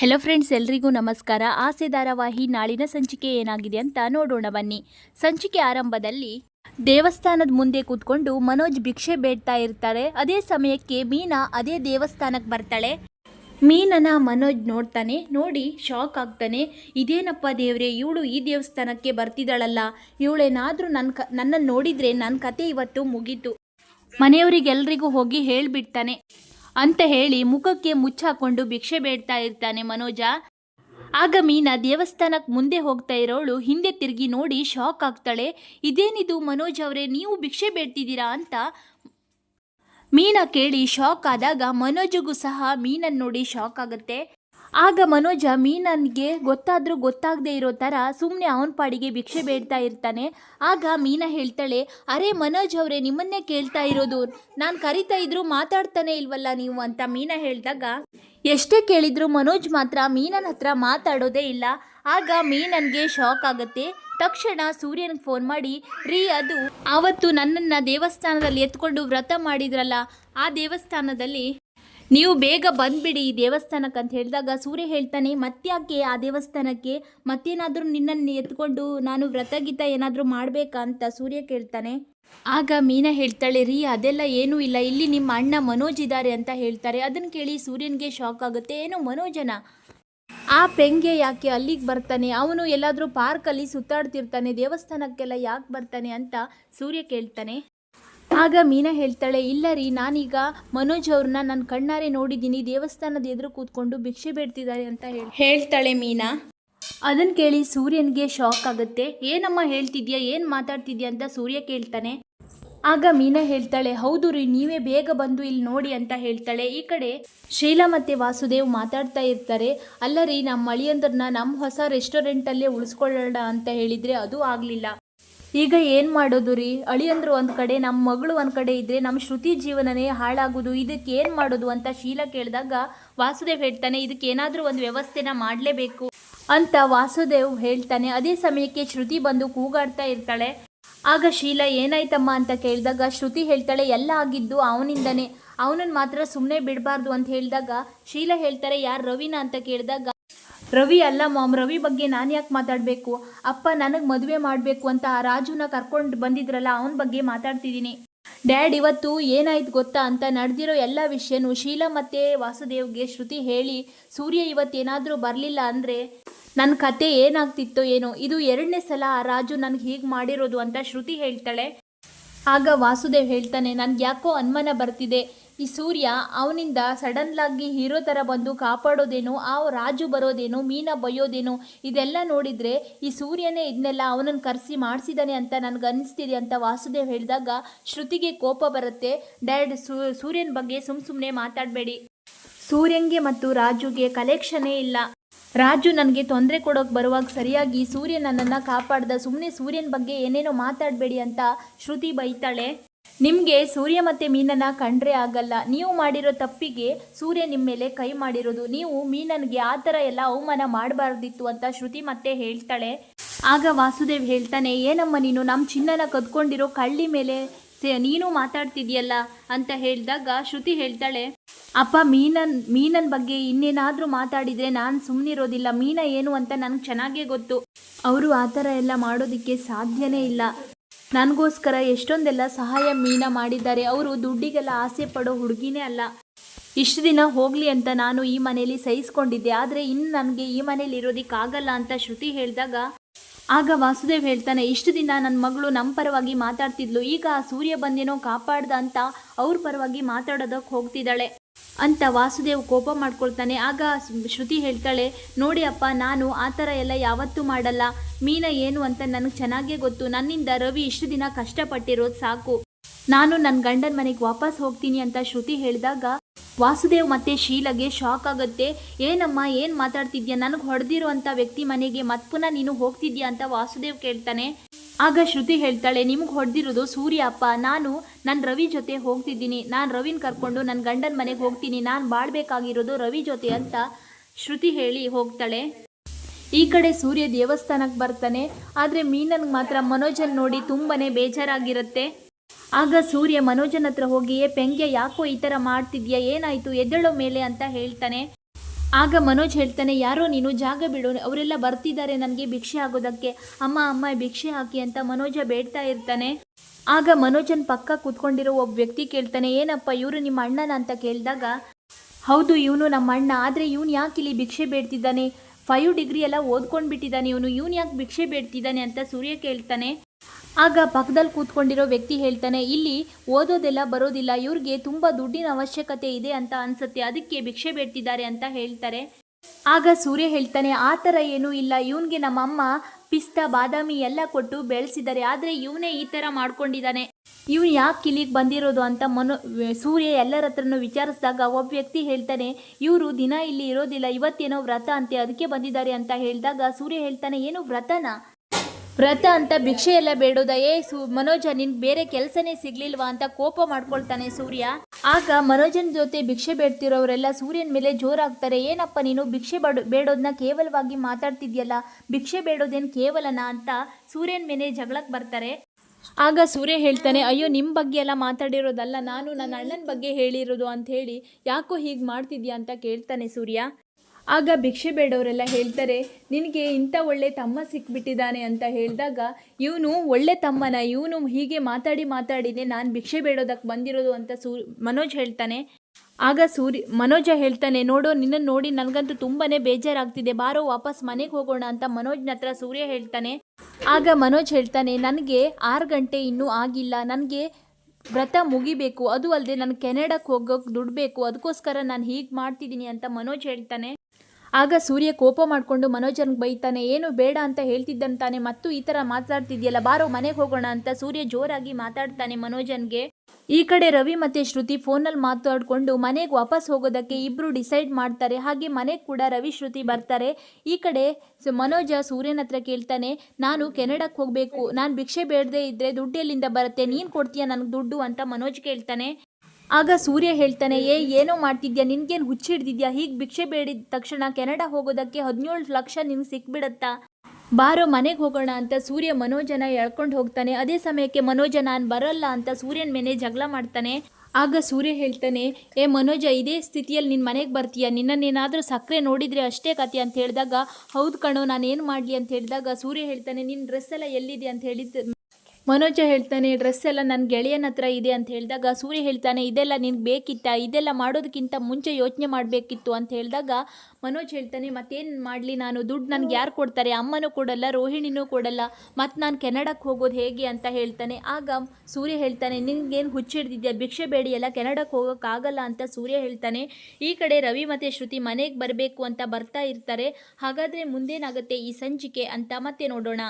Hello friends ಎಲ್ರಿಗೂ ನಮಸ್ಕಾರ. ಆಸೆ ಧಾರಾವಾಹಿ ನಾಳಿನ ಸಂಚಿಕೆ ಏನಾಗಿದೆ ಅಂತ ನೋಡೋಣ ಬನ್ನಿ. ಸಂಚಿಕೆ ಆರಂಭದಲ್ಲಿ ದೇವಸ್ಥಾನದ ಮುಂದೆ ಕೂತ್ಕೊಂಡು ಮನೋಜ್ ಭಿಕ್ಷೆ ಬೇಡ್ತಾ ಇರ್ತಾರೆ. ಅದೇ ಸಮಯಕ್ಕೆ ಮೀನಾ ಅದೇ ದೇವಸ್ಥಾನಕ್ಕೆ ಬರ್ತಾಳೆ. ಮೀನನ ಮನೋಜ್ ನೋಡ್ತಾನೆ, ನೋಡಿ ಶಾಕ್ ಆಗ್ತಾನೆ. ಇದೇನಪ್ಪ ದೇವ್ರೆ, ಇವಳು ಈ ದೇವಸ್ಥಾನಕ್ಕೆ ಬರ್ತಿದ್ದಾಳಲ್ಲ. ಇವಳೇನಾದರೂ ನನ್ನ ಕ, ನನ್ನನ್ನು ನೋಡಿದರೆ ನನ್ನ ಕತೆ ಇವತ್ತು ಮುಗೀತು. ಮನೆಯವರಿಗೆಲ್ರಿಗೂ ಹೋಗಿ ಹೇಳ್ಬಿಡ್ತಾನೆ. ಅಂತ ಹೇಳಿ ಮುಖಕ್ಕೆ ಮುಚ್ಚಾಕೊಂಡು ಭಿಕ್ಷೆ ಬೇಡ್ತಾ ಇರ್ತಾನೆ ಮನೋಜ. ಆಗ ಮೀನಾ ದೇವಸ್ಥಾನಕ್ಕೆ ಮುಂದೆ ಹೋಗ್ತಾ ಇರೋಳು ಹಿಂದೆ ತಿರುಗಿ ನೋಡಿ ಶಾಕ್ ಆಗ್ತಾಳೆ. ಇದೇನಿದು ಮನೋಜ್ ಅವರೇ, ನೀವು ಭಿಕ್ಷೆ ಬೇಡ್ತಿದ್ದೀರಾ ಅಂತ ಮೀನಾ ಕೇಳಿ ಶಾಕ್ ಆದಾಗ ಮನೋಜಗೂ ಸಹ ಮೀನನ್ನು ನೋಡಿ ಶಾಕ್ ಆಗುತ್ತೆ. ಆಗ ಮನೋಜ ಮೀನನ್ಗೆ ಗೊತ್ತಾದರೂ ಗೊತ್ತಾಗದೇ ಇರೋ ಥರ ಸುಮ್ಮನೆ ಅವನ ಪಾಡಿಗೆ ಭಿಕ್ಷೆ ಬೇಡ್ತಾ ಇರ್ತಾನೆ. ಆಗ ಮೀನಾ ಹೇಳ್ತಾಳೆ, ಅರೆ ಮನೋಜ್ ಅವರೇ, ನಿಮ್ಮನ್ನೇ ಕೇಳ್ತಾ ಇರೋದು. ನಾನು ಕರಿತಾ ಇದ್ರು ಮಾತಾಡ್ತಾನೆ ಇಲ್ವಲ್ಲ ನೀವು? ಅಂತ ಮೀನಾ ಹೇಳಿದಾಗ, ಎಷ್ಟೇ ಕೇಳಿದ್ರು ಮನೋಜ್ ಮಾತ್ರ ಮೀನನ ಹತ್ರ ಮಾತಾಡೋದೇ ಇಲ್ಲ. ಆಗ ಮೀನನ್ಗೆ ಶಾಕ್ ಆಗುತ್ತೆ. ತಕ್ಷಣ ಸೂರ್ಯನಿಗೆ ಫೋನ್ ಮಾಡಿ, ರೀ, ಅದು ಆವತ್ತು ನನ್ನನ್ನು ದೇವಸ್ಥಾನದಲ್ಲಿ ಎತ್ಕೊಂಡು ವ್ರತ ಮಾಡಿದ್ರಲ್ಲ, ಆ ದೇವಸ್ಥಾನದಲ್ಲಿ ನೀವು ಬೇಗ ಬಂದ್ಬಿಡಿ ಈ ದೇವಸ್ಥಾನಕ್ಕೆ ಅಂತ ಹೇಳಿದಾಗ ಸೂರ್ಯ ಹೇಳ್ತಾನೆ, ಮತ್ತ್ಯಾಕೆ ಆ ದೇವಸ್ಥಾನಕ್ಕೆ? ಮತ್ತೇನಾದರೂ ನಿನ್ನನ್ನು ಎತ್ಕೊಂಡು ನಾನು ವ್ರತಗೀತ ಏನಾದರೂ ಮಾಡಬೇಕಾ? ಅಂತ ಸೂರ್ಯ ಕೇಳ್ತಾನೆ. ಆಗ ಮೀನಾ ಹೇಳ್ತಾಳೆ, ರೀ, ಅದೆಲ್ಲ ಏನೂ ಇಲ್ಲ. ಇಲ್ಲಿ ನಿಮ್ಮ ಅಣ್ಣ ಮನೋಜ್ ಇದ್ದಾರೆ ಅಂತ ಹೇಳ್ತಾರೆ. ಅದನ್ನು ಕೇಳಿ ಸೂರ್ಯನಿಗೆ ಶಾಕ್ ಆಗುತ್ತೆ. ಏನು ಮನೋಜನ? ಆ ಪೆಂಗೆ ಯಾಕೆ ಅಲ್ಲಿಗೆ ಬರ್ತಾನೆ? ಅವನು ಎಲ್ಲಾದರೂ ಪಾರ್ಕಲ್ಲಿ ಸುತ್ತಾಡ್ತಿರ್ತಾನೆ. ದೇವಸ್ಥಾನಕ್ಕೆಲ್ಲ ಯಾಕೆ ಬರ್ತಾನೆ ಅಂತ ಸೂರ್ಯ ಕೇಳ್ತಾನೆ. ಆಗ ಮೀನಾ ಹೇಳ್ತಾಳೆ ಇಲ್ಲ ರೀ ನಾನೀಗ ಮನೋಜ್ ಅವ್ರನ್ನ ನನ್ನ ಕಣ್ಣಾರೆ ನೋಡಿದ್ದೀನಿ ದೇವಸ್ಥಾನದ ಎದುರು ಕೂತ್ಕೊಂಡು ಭಿಕ್ಷೆ ಬೇಡ್ತಿದ್ದಾರೆ ಅಂತ ಹೇಳಿ. ಹೇಳ್ತಾಳೆ ಮೀನಾ. ಅದನ್ನು ಕೇಳಿ ಸೂರ್ಯನಿಗೆ ಶಾಕ್ ಆಗುತ್ತೆ. ಏನಮ್ಮ ಹೇಳ್ತಿದ್ಯಾ ಏನು ಮಾತಾಡ್ತಿದ್ಯಾ ಅಂತ ಸೂರ್ಯ ಕೇಳ್ತಾನೆ. ಆಗ ಮೀನಾ ಹೇಳ್ತಾಳೆ ಹೌದು ರೀ ನೀವೇ ಬೇಗ ಬಂದು ಇಲ್ಲಿ ನೋಡಿ ಅಂತ ಹೇಳ್ತಾಳೆ. ಈ ಕಡೆ ಶೀಲಾ ಮತ್ತೆ ವಾಸುದೇವ್ ಮಾತಾಡ್ತಾ ಇರ್ತಾರೆ. ಅಲ್ಲ ರೀ ನಮ್ಮ ಮಳಿಯಂದ್ರನ್ನ ನಮ್ಮ ಹೊಸ ರೆಸ್ಟೋರೆಂಟಲ್ಲೇ ಉಳಿಸ್ಕೊಳ್ಳೋಣ ಅಂತ ಹೇಳಿದರೆ ಅದು ಆಗಲಿಲ್ಲ. ಈಗ ಏನು ಮಾಡೋದು ರೀ? ಅಳಿಯಂದ್ರು ಒಂದು ಕಡೆ ನಮ್ಮ ಮಗಳು ಒಂದು ಕಡೆ ಇದ್ದರೆ ನಮ್ಮ ಶ್ರುತಿ ಜೀವನನೇ ಹಾಳಾಗೋದು. ಇದಕ್ಕೆ ಏನು ಮಾಡೋದು ಅಂತ ಶೀಲಾ ಕೇಳಿದಾಗ ವಾಸುದೇವ್ ಹೇಳ್ತಾನೆ, ಇದಕ್ಕೆ ಏನಾದರೂ ಒಂದು ವ್ಯವಸ್ಥೆನ ಮಾಡಲೇಬೇಕು ಅಂತ ವಾಸುದೇವ್ ಹೇಳ್ತಾನೆ. ಅದೇ ಸಮಯಕ್ಕೆ ಶ್ರುತಿ ಬಂದು ಕೂಗಾಡ್ತಾ ಇರ್ತಾಳೆ. ಆಗ ಶೀಲಾ, ಏನಾಯ್ತಮ್ಮ ಅಂತ ಕೇಳಿದಾಗ ಶ್ರುತಿ ಹೇಳ್ತಾಳೆ, ಎಲ್ಲ ಆಗಿದ್ದು ಅವನಿಂದನೇ. ಅವನನ್ನು ಮಾತ್ರ ಸುಮ್ಮನೆ ಬಿಡಬಾರ್ದು ಅಂತ ಹೇಳಿದಾಗ ಶೀಲಾ ಹೇಳ್ತಾರೆ, ಯಾರು ರವೀನಾ ಅಂತ ಕೇಳಿದಾಗ ರವಿ ಅಲ್ಲ ಮಾಮ್, ರವಿ ಬಗ್ಗೆ ನಾನು ಯಾಕೆ ಮಾತಾಡಬೇಕು? ಅಪ್ಪ ನನಗೆ ಮದುವೆ ಮಾಡಬೇಕು ಅಂತ ಆ ರಾಜುನ ಕರ್ಕೊಂಡು ಬಂದಿದ್ರಲ್ಲ, ಅವನ ಬಗ್ಗೆ ಮಾತಾಡ್ತಿದ್ದೀನಿ ಡ್ಯಾಡ್, ಇವತ್ತು ಏನಾಯ್ತು ಗೊತ್ತಾ ಅಂತ ನಡೆದಿರೋ ಎಲ್ಲ ವಿಷಯನೂ ಶೀಲಾ ಮತ್ತು ವಾಸುದೇವ್ಗೆ ಶ್ರುತಿ ಹೇಳಿ, ಸೂರ್ಯ ಇವತ್ತೇನಾದರೂ ಬರಲಿಲ್ಲ ಅಂದರೆ ನನ್ನ ಕತೆ ಏನಾಗ್ತಿತ್ತೋ ಏನೋ, ಇದು ಎರಡನೇ ಸಲ ಆ ರಾಜು ನನಗೆ ಹೀಗೆ ಮಾಡಿರೋದು ಅಂತ ಶ್ರುತಿ ಹೇಳ್ತಾಳೆ. ಆಗ ವಾಸುದೇವ್ ಹೇಳ್ತಾನೆ, ನನಗೆ ಯಾಕೋ ಅನುಮಾನ ಬರ್ತಿದೆ. ಈ ಸೂರ್ಯ ಅವನಿಂದ ಸಡನ್ಲಾಗಿ ಹೀರೋ ಥರ ಬಂದು ಕಾಪಾಡೋದೇನು, ಆ ರಾಜು ಬರೋದೇನು, ಮೀನ ಬಯ್ಯೋದೇನು, ಇದೆಲ್ಲ ನೋಡಿದರೆ ಈ ಸೂರ್ಯನೇ ಇದನ್ನೆಲ್ಲ ಅವನನ್ನು ಕರೆಸಿ ಮಾಡಿಸಿದ್ದಾನೆ ಅಂತ ನನಗೆ ಅನ್ನಿಸ್ತಿದೆ ಅಂತ ವಾಸುದೇವ್ ಹೇಳಿದಾಗ ಶ್ರುತಿಗೆ ಕೋಪ ಬರುತ್ತೆ. ಡ್ಯಾಡ್ ಸೂರ್ಯನ ಬಗ್ಗೆ ಸುಮ್ಮ ಸುಮ್ಮನೆ ಮಾತಾಡಬೇಡಿ. ಸೂರ್ಯಂಗೆ ಮತ್ತು ರಾಜುಗೆ ಕಲೆಕ್ಷನೇ ಇಲ್ಲ. ರಾಜು ನನಗೆ ತೊಂದರೆ ಕೊಡೋಕೆ ಬರುವಾಗ ಸರಿಯಾಗಿ ಸೂರ್ಯ ನನ್ನನ್ನು ಕಾಪಾಡ್ದ ಸುಮ್ಮನೆ ಸೂರ್ಯನ ಬಗ್ಗೆ ಏನೇನೋ ಮಾತಾಡಬೇಡಿ ಅಂತ ಶ್ರುತಿ ಬೈತಾಳೆ. ನಿಮಗೆ ಸೂರ್ಯ ಮತ್ತು ಮೀನನ್ನು ಕಂಡ್ರೆ ಆಗಲ್ಲ. ನೀವು ಮಾಡಿರೋ ತಪ್ಪಿಗೆ ಸೂರ್ಯ ನಿಮ್ಮ ಮೇಲೆ ಕೈ ಮಾಡಿರೋದು. ನೀವು ಮೀನನ್ಗೆ ಆ ಥರ ಎಲ್ಲ ಅವಮಾನ ಮಾಡಬಾರ್ದಿತ್ತು ಅಂತ ಶ್ರುತಿ ಮತ್ತೆ ಹೇಳ್ತಾಳೆ. ಆಗ ವಾಸುದೇವ್ ಹೇಳ್ತಾನೆ, ಏನಮ್ಮ ನೀನು? ನಮ್ಮ ಚಿನ್ನನ ಕದ್ಕೊಂಡಿರೋ ಕಳ್ಳಿ ಮೇಲೆ ನೀನು ಮಾತಾಡ್ತಿದ್ಯಲ್ಲ? ಅಂತ ಹೇಳಿದಾಗ ಶ್ರುತಿ ಹೇಳ್ತಾಳೆ, ಅಪ್ಪ, ಮೀನನ್ ಮೀನನ್ ಬಗ್ಗೆ ಇನ್ನೇನಾದರೂ ಮಾತಾಡಿದರೆ ನಾನು ಸುಮ್ಮನಿರೋದಿಲ್ಲ ಮೀನ ಏನು ಅಂತ ನನಗೆ ಚೆನ್ನಾಗೇ ಗೊತ್ತು. ಅವರು ಆ ಥರ ಎಲ್ಲ ಮಾಡೋದಕ್ಕೆ ಸಾಧ್ಯನೇ ಇಲ್ಲ. ನನಗೋಸ್ಕರ ಎಷ್ಟೊಂದೆಲ್ಲ ಸಹಾಯ ಮೀನ ಮಾಡಿದ್ದಾರೆ, ಅವರು ದುಡ್ಡಿಗೆಲ್ಲ ಆಸೆ ಪಡೋ ಹುಡುಗಿನೇ ಅಲ್ಲ. ಇಷ್ಟು ದಿನ ಹೋಗಲಿ ಅಂತ ನಾನು ಈ ಮನೇಲಿ ಸಹಿಸ್ಕೊಂಡಿದ್ದೆ, ಆದರೆ ಇನ್ನು ನನಗೆ ಈ ಮನೇಲಿ ಇರೋದಕ್ಕಾಗಲ್ಲ ಅಂತ ಶ್ರುತಿ ಹೇಳಿದಾಗ, ಆಗ ವಾಸುದೇವ್ ಹೇಳ್ತಾನೆ, ಇಷ್ಟು ದಿನ ನನ್ನ ಮಗಳು ನಮ್ಮ ಪರವಾಗಿ ಮಾತಾಡ್ತಿದ್ಲು, ಈಗ ಆ ಸೂರ್ಯ ಬಂದೇನೋ ಕಾಪಾಡ್ದ ಅಂತ ಅವ್ರ ಪರವಾಗಿ ಮಾತಾಡೋದಕ್ಕೆ ಹೋಗ್ತಿದ್ದಾಳೆ ಅಂತ ವಾಸುದೇವ್ ಕೋಪ ಮಾಡ್ಕೊಳ್ತಾನೆ. ಆಗ ಶ್ರುತಿ ಹೇಳ್ತಾಳೆ, ನೋಡಿ ಅಪ್ಪ, ನಾನು ಆ ಥರ ಎಲ್ಲ ಯಾವತ್ತೂ ಮಾಡಲ್ಲ. ಮೀನ ಏನು ಅಂತ ನನಗೆ ಚೆನ್ನಾಗೇ ಗೊತ್ತು. ನನ್ನಿಂದ ರವಿ ಇಷ್ಟು ದಿನ ಕಷ್ಟಪಟ್ಟಿರೋದು ಸಾಕು. ನಾನು ನನ್ನ ಗಂಡನ ಮನೆಗೆ ವಾಪಸ್ ಹೋಗ್ತೀನಿ ಅಂತ ಶ್ರುತಿ ಹೇಳಿದಾಗ, ವಾಸುದೇವ್ ಮತ್ತೆ ಶೀಲಗೆ ಶಾಕ್ ಆಗುತ್ತೆ. ಏನಮ್ಮ, ಏನು ಮಾತಾಡ್ತಿದ್ಯಾ? ನನಗೆ ಹೊಡೆದಿರೋ ಅಂಥ ವ್ಯಕ್ತಿ ಮನೆಗೆ ಪುನಃ ನೀನು ಹೋಗ್ತಿದ್ಯಾ ಅಂತ ವಾಸುದೇವ್ ಕೇಳ್ತಾನೆ. ಆಗ ಶ್ರುತಿ ಹೇಳ್ತಾಳೆ, ನಿಮ್ಗೆ ಹೊಡೆದಿರೋದು ಸೂರ್ಯ ಅಪ್ಪ. ನಾನು ನನ್ನ ರವಿ ಜೊತೆ ಹೋಗ್ತಿದ್ದೀನಿ. ನಾನು ರವಿನ ಕರ್ಕೊಂಡು ನನ್ನ ಗಂಡನ ಮನೆಗೆ ಹೋಗ್ತೀನಿ. ನಾನು ಬಾಳ್ಬೇಕಾಗಿರೋದು ರವಿ ಜೊತೆ ಅಂತ ಶ್ರುತಿ ಹೇಳಿ ಹೋಗ್ತಾಳೆ. ಈ ಕಡೆ ಸೂರ್ಯ ದೇವಸ್ಥಾನಕ್ಕೆ ಬರ್ತಾನೆ, ಆದರೆ ಮೀನನ್ಗೆ ಮಾತ್ರ ಮನೋಜನ್ ನೋಡಿ ತುಂಬಾ ಬೇಜಾರಾಗಿರುತ್ತೆ. ಆಗ ಸೂರ್ಯ ಮನೋಜನ್ ಹತ್ರ ಹೋಗಿಯೇ "ಏ ಪೆಂಗ್ಯ ಯಾಕೋ ಈ ಥರ ಮಾಡ್ತಿದ್ಯಾ? ಏನಾಯಿತು? ಎದ್ದೇಳೋ ಮೇಲೆ ಅಂತ ಹೇಳ್ತಾನೆ. ಆಗ ಮನೋಜ್ ಹೇಳ್ತಾನೆ, ಯಾರೋ, ನೀನು ಜಾಗ ಬಿಡು. ಅವರೆಲ್ಲ ಬರ್ತಿದ್ದಾರೆ ನನಗೆ ಭಿಕ್ಷೆ ಆಗೋದಕ್ಕೆ. ಅಮ್ಮ ಅಮ್ಮ, ಭಿಕ್ಷೆ ಹಾಕಿ ಅಂತ ಮನೋಜ ಬೇಡ್ತಾ ಇರ್ತಾನೆ. ಆಗ ಮನೋಜನ್ ಪಕ್ಕ ಕೂತ್ಕೊಂಡಿರೋ ಒಬ್ಬ ವ್ಯಕ್ತಿ ಕೇಳ್ತಾನೆ, ಏನಪ್ಪ, ಇವರು ನಿಮ್ಮ ಅಣ್ಣನ ಅಂತ ಕೇಳಿದಾಗ? ಹೌದು, ಇವನು ನಮ್ಮ ಅಣ್ಣ ಆದರೆ ಇವನು ಯಾಕೆ ಇಲ್ಲಿ ಭಿಕ್ಷೆ ಬೇಡ್ತಿದ್ದಾನೆ? ಫೈವ್ ಡಿಗ್ರಿ ಎಲ್ಲ ಓದ್ಕೊಂಡು ಬಿಟ್ಟಿದ್ದಾನೆ ಇವನು ಇವನು ಯಾಕೆ ಭಿಕ್ಷೆ ಬೇಡ್ತಿದ್ದಾನೆ ಅಂತ ಸೂರ್ಯ ಕೇಳ್ತಾನೆ. ಆಗ ಪಕ್ಕದಲ್ಲಿ ಕೂತ್ಕೊಂಡಿರೋ ವ್ಯಕ್ತಿ ಹೇಳ್ತಾನೆ, ಇಲ್ಲಿ ಓದೋದೆಲ್ಲ ಬರೋದಿಲ್ಲ. ಇವ್ರಿಗೆ ತುಂಬ ದುಡ್ಡಿನ ಅವಶ್ಯಕತೆ ಇದೆ ಅಂತ ಅನ್ಸುತ್ತೆ. ಅದಕ್ಕೆ ಭಿಕ್ಷೆ ಬೇಡ್ತಿದ್ದಾರೆ ಅಂತ ಹೇಳ್ತಾರೆ. ಆಗ ಸೂರ್ಯ ಹೇಳ್ತಾನೆ, ಆ ಥರ ಏನೂ ಇಲ್ಲ. ಇವನಿಗೆ ನಮ್ಮಮ್ಮ ಪಿಸ್ತಾ, ಬಾದಾಮಿ ಎಲ್ಲ ಕೊಟ್ಟು ಬೆಳೆಸಿದ್ದಾರೆ. ಆದರೆ ಇವನೇ ಈ ಥರ ಮಾಡ್ಕೊಂಡಿದ್ದಾನೆ. ಇವನು ಯಾಕೆ ಇಲ್ಲಿಗೆ ಬಂದಿರೋದು ಅಂತ ಮನೋ ಸೂರ್ಯ ಎಲ್ಲರ ಹತ್ರನೂ ವಿಚಾರಿಸಿದಾಗ ಒಬ್ಬ ವ್ಯಕ್ತಿ ಹೇಳ್ತಾನೆ, ಇವರು ದಿನ ಇಲ್ಲಿ ಇರೋದಿಲ್ಲ, ಇವತ್ತೇನೋ ವ್ರತ ಅಂತೆ ಅದಕ್ಕೆ ಬಂದಿದ್ದಾರೆ ಅಂತ ಹೇಳಿದಾಗ ಸೂರ್ಯ ಹೇಳ್ತಾನೆ, ಏನು ವ್ರತನಾ? ವ್ರತ ಅಂತ ಭಿಕ್ಷೆ ಎಲ್ಲ ಬೇಡೋದ? ಏ ಸು, ಮನೋಜ ನಿನ್ ಬೇರೆ ಕೆಲಸನೇ ಸಿಗ್ಲಿಲ್ವಾ? ಅಂತ ಕೋಪ ಮಾಡ್ಕೊಳ್ತಾನೆ ಸೂರ್ಯ. ಆಗ ಮನೋಜನ್ ಜೊತೆ ಭಿಕ್ಷೆ ಬೇಡ್ತಿರೋರೆಲ್ಲ ಸೂರ್ಯನ ಮೇಲೆ ಜೋರಾಗ್ತಾರೆ ಏನಪ್ಪ ನೀನು ಭಿಕ್ಷೆ ಬೇಡ ಬೇಡೋದನ್ನ ಕೇವಲವಾಗಿ ಮಾತಾಡ್ತಿದ್ಯಲ್ಲ, ಭಿಕ್ಷೆ ಬೇಡೋದೇನು ಕೇವಲನಾ? ಅಂತ ಸೂರ್ಯನ ಮೇಲೆ ಜಗಳಕ್ಕೆ ಬರ್ತಾರೆ. ಆಗ ಸೂರ್ಯ ಹೇಳ್ತಾನೆ, ಅಯ್ಯೋ ನಿಮ್ಮ ಬಗ್ಗೆ ಎಲ್ಲ ಮಾತಾಡಿರೋದಲ್ಲ, ನಾನು ನನ್ನ ಅಣ್ಣನ ಬಗ್ಗೆ ಹೇಳಿರೋದು ಅಂತ ಹೇಳಿ ಯಾಕೋ ಹೀಗೆ ಮಾಡ್ತಿದ್ಯಾ ಅಂತ ಕೇಳ್ತಾನೆ ಸೂರ್ಯ. ಆಗ ಭಿಕ್ಷೆ ಬೇಡವರೆಲ್ಲ ಹೇಳ್ತಾರೆ, ನಿನಗೆ ಇಂಥ ಒಳ್ಳೆ ತಮ್ಮ ಸಿಕ್ಬಿಟ್ಟಿದ್ದಾನೆ ಅಂತ ಹೇಳಿದಾಗ, ಇವನು ಒಳ್ಳೆ ತಮ್ಮನ, ಇವನು ಹೀಗೆ ಮಾತಾಡಿ ಮಾತಾಡಿನೇ ನಾನು ಭಿಕ್ಷೆ ಬೇಡೋದಕ್ಕೆ ಬಂದಿರೋದು ಅಂತ ಸೂ, ಮನೋಜ್ ಹೇಳ್ತಾನೆ. ಆಗ ಸೂರ್ಯ, ಮನೋಜ ಹೇಳ್ತಾನೆ, ನೋಡು ನಿನ್ನನ್ನು ನೋಡಿ ನನಗಂತೂ ತುಂಬಾ ಬೇಜಾರಾಗ್ತಿದೆ. ಬಾರೋ, ವಾಪಸ್ ಮನೆಗೆ ಹೋಗೋಣ ಅಂತ ಮನೋಜ್ನ ಹತ್ರ ಸೂರ್ಯ ಹೇಳ್ತಾನೆ. ಆಗ ಮನೋಜ್ ಹೇಳ್ತಾನೆ, ನನಗೆ ಆರು ಗಂಟೆ ಇನ್ನೂ ಆಗಿಲ್ಲ. ನನಗೆ ವ್ರತ ಮುಗಿಬೇಕು. ಅದು ಅಲ್ಲದೆ ನಾನು ಕೆನಡಾಕ್ಕೆ ಹೋಗೋಕೆ ದುಡ್ಡು ಬೇಕು ಅದಕ್ಕೋಸ್ಕರ ನಾನು ಹೀಗೆ ಮಾಡ್ತಿದ್ದೀನಿ ಅಂತ ಮನೋಜ್ ಹೇಳ್ತಾನೆ. ಆಗ ಸೂರ್ಯ ಕೋಪ ಮಾಡಿಕೊಂಡು ಮನೋಜನ್ಗೆ ಬೈತಾನೆ, ಏನು ಬೇಡ ಅಂತ ಹೇಳ್ತಿದ್ದಂತಾನೆ ಮತ್ತು ಈ ಥರ ಮಾತಾಡ್ತಿದ್ಯಲ್ಲ, ಬಾರೋ, ಮನೆಗೆ ಹೋಗೋಣ ಅಂತ. ಸೂರ್ಯ ಜೋರಾಗಿ ಮಾತಾಡ್ತಾನೆ ಮನೋಜನ್ಗೆ. ಈ ಕಡೆ ರವಿ ಮತ್ತು ಶ್ರುತಿ ಫೋನಲ್ಲಿ ಮಾತಾಡಿಕೊಂಡು ಮನೆಗೆ ವಾಪಸ್ ಹೋಗೋದಕ್ಕೆ ಇಬ್ಬರು ಡಿಸೈಡ್ ಮಾಡ್ತಾರೆ. ಹಾಗೆ ಮನೆಗೆ ಕೂಡ ರವಿ, ಶ್ರುತಿ ಬರ್ತಾರೆ. ಈ ಕಡೆ ಮನೋಜ ಸೂರ್ಯನ ಹತ್ರ ಕೇಳ್ತಾನೆ, ನಾನು ಕೆನಡಾಕ್ಕೆ ಹೋಗಬೇಕು. ನಾನು ಭಿಕ್ಷೆ ಬೇಡದೇ ಇದ್ದರೆ ದುಡ್ಡು ಎಲ್ಲಿಂದ ಬರುತ್ತೆ? ನೀನು ಕೊಡ್ತೀಯ ನನಗೆ ದುಡ್ಡು? ಅಂತ ಮನೋಜ್ ಕೇಳ್ತಾನೆ. ಆಗ ಸೂರ್ಯ ಹೇಳ್ತಾನೆ, ಏ, ಏನೋ ಮಾಡ್ತಿದ್ಯಾ? ನಿನ್ಗೇನು ಹುಚ್ಚಿಡ್ದಿದ್ಯಾ? ಹೀಗೆ ಭಿಕ್ಷೆ ಬೇಡಿದ ತಕ್ಷಣ ಕೆನಡಾ ಹೋಗೋದಕ್ಕೆ ಹದಿನೇಳು ಲಕ್ಷ ನಿಮ್ಗೆ ಸಿಕ್ಬಿಡತ್ತಾ? ಬಾರೋ ಮನೆಗೆ ಹೋಗೋಣ ಅಂತ ಸೂರ್ಯ ಮನೋಜನ ಎಳ್ಕೊಂಡು ಹೋಗ್ತಾನೆ. ಅದೇ ಸಮಯಕ್ಕೆ ಮನೋಜ, ನಾನು ಬರಲ್ಲ ಅಂತ ಸೂರ್ಯನ ಮೇಲೆ ಜಗಳ ಮಾಡ್ತಾನೆ. ಆಗ ಸೂರ್ಯ ಹೇಳ್ತಾನೆ, ಏ ಮನೋಜ, ಇದೇ ಸ್ಥಿತಿಯಲ್ಲಿ ನಿನ್ನ ಮನೆಗೆ ಬರ್ತೀಯ? ನಿನ್ನನ್ನೇನಾದರೂ ಸಕ್ಕರೆ ನೋಡಿದರೆ ಅಷ್ಟೇ ಕತೆ ಅಂತ ಹೇಳಿದಾಗ, ಹೌದು ಕಣೋ, ನಾನು ಏನು ಮಾಡಲಿ? ಅಂತ ಹೇಳಿದಾಗ, ಸೂರ್ಯ ಹೇಳ್ತಾನೆ ನಿನ್ನ ಡ್ರೆಸ್ ಎಲ್ಲ ಎಲ್ಲಿದೆ? ಅಂತ ಹೇಳಿದ ಮನೋಜ ಹೇಳ್ತಾನೆ, ಡ್ರೆಸ್ ಎಲ್ಲ ನನ್ನ ಗೆಳೆಯನ ಹತ್ರ ಇದೆ ಅಂತ ಹೇಳಿದಾಗ, ಸೂರ್ಯ ಹೇಳ್ತಾನೆ, ಇದೆಲ್ಲ ನಿನ್ಗೆ ಬೇಕಿತ್ತಾ? ಇದೆಲ್ಲ ಮಾಡೋದಕ್ಕಿಂತ ಮುಂಚೆ ಯೋಚನೆ ಮಾಡಬೇಕಿತ್ತು ಅಂತ ಹೇಳಿದಾಗ, ಮನೋಜ್ ಹೇಳ್ತಾನೆ, ಮತ್ತೇನು ಮಾಡಲಿ ನಾನು? ದುಡ್ಡು ನನಗೆ ಯಾರು ಕೊಡ್ತಾರೆ? ಅಮ್ಮನೂ ಕೊಡಲ್ಲ, ರೋಹಿಣಿನೂ ಕೊಡಲ್ಲ. ಮತ್ತು ನಾನು ಕೆನಡಕ್ಕೆ ಹೋಗೋದು ಹೇಗೆ? ಅಂತ ಹೇಳ್ತಾನೆ. ಆಗ ಸೂರ್ಯ ಹೇಳ್ತಾನೆ, ನಿನಗೇನು ಹುಚ್ಚಿಡ್ದಿದ್ಯಾ ಭಿಕ್ಷೆ ಬೇಡಿಯಲ್ಲ ಕೆನಡಕ್ಕೆ ಹೋಗೋಕ್ಕಾಗಲ್ಲ ಅಂತ ಸೂರ್ಯ ಹೇಳ್ತಾನೆ. ಈ ಕಡೆ ರವಿ ಮತ್ತು ಶ್ರುತಿ ಮನೆಗೆ ಬರಬೇಕು ಅಂತ ಬರ್ತಾ ಇರ್ತಾರೆ. ಹಾಗಾದರೆ ಮುಂದೇನಾಗುತ್ತೆ ಈ ಸಂಚಿಕೆ ಅಂತ ಮತ್ತೆ ನೋಡೋಣ.